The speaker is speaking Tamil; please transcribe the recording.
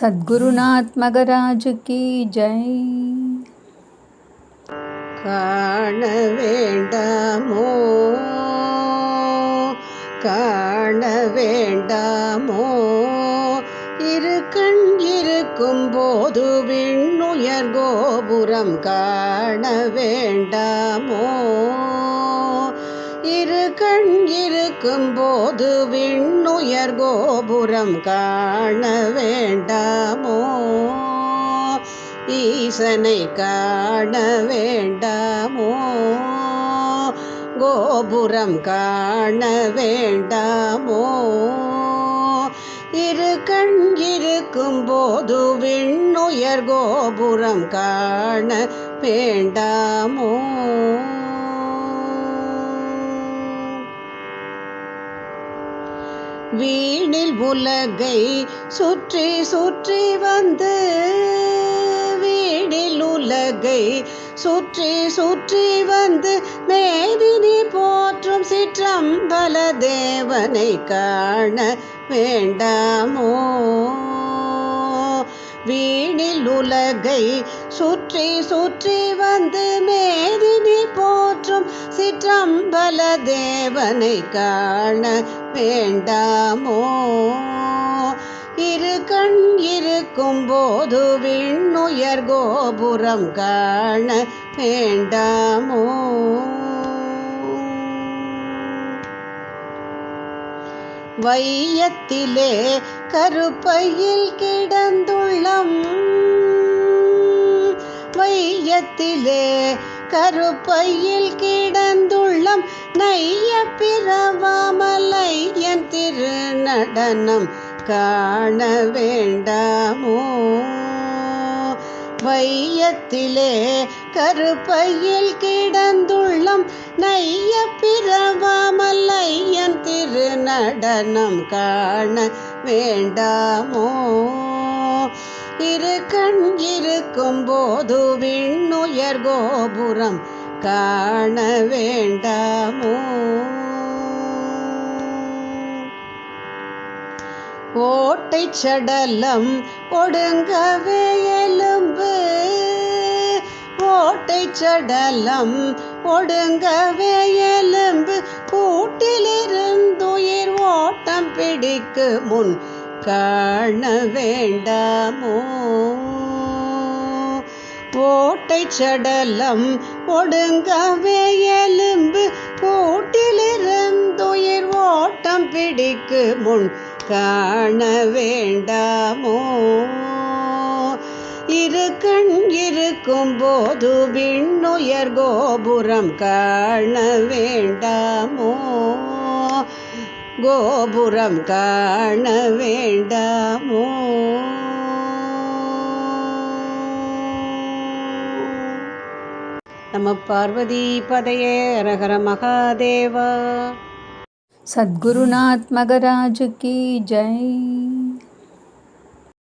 சத்குருநாத் மகராஜ் கி ஜெய். காண வேண்டாமோ? காண வேண்டாமோ? இரு கண் இருக்கும் போது விண்ணுயர் கோபுரம் காண வேண்டாமோ? இரு கண் இருக்கும் போது விண்ணுயர் கோபுரம் காண வேண்டாமோ? ஈசனை காண வேண்டாமோ? கோபுரம் காண வேண்டாமோ? இரு கண் இருக்கும் போது விண்ணுயர் கோபுரம் காண வேண்டாமோ? வீணில் உலகை சுற்றி சுற்றி வந்து வீணில் உலகை சுற்றி சுற்றி வந்து மேதினி போற்றும் சிற்றம்பல தேவனை காண வேண்டாமோ? வீணில் உலகை சுற்றி சுற்றி வந்து மேதினி போற்றும் சிற்றம்பல தேவனை காண வேண்டாமோ? இரு கண் இருக்கும் போது விண்ணுயர் கோபுரம் காண வேண்டாமோ? வையத்திலே கருப்பையில் கிடந்துள்ளம் வையத்திலே கருப்பையில் கிடந்துள்ளம். நைய பிறவாமலையன் திருநடனம் காண வேண்டாமோ? வையத்திலே கருப்பையில் கிடந்துள்ளம். நைய பிறவாமல்லையன் திருநடனம் காண வேண்டாமோ? இரு கண் இருக்கும் போது விண்ணுயர் கோபுரம் காண வேண்டாமோ? ஓட்டை சடலம் ஒடுங்கவே எலும்பு. ஓட்டை சடலம் ஒடுங்கவே எலும்பு. கூட்டிலிருந்துயிர் ஓட்டம் பிடிக்கு முன் காண வேண்டாமோ? ஓட்டை சடலம் ஒடுங்கவே எலும்பு கூட்டிலிருந்துயிர் ஓட்டம் பிடிக்கு முன் காண வேண்டாமோ? இரு கண் இருக்கும் போது விண்ணுயர் கோபுரம் காண வேண்டாமோ? கோபுரம் காண வேண்டாமோ? நம பார்வதி பதையே அரகர மகாதேவா. சத்குருநாத் மகராஜ் கி ஜெய்.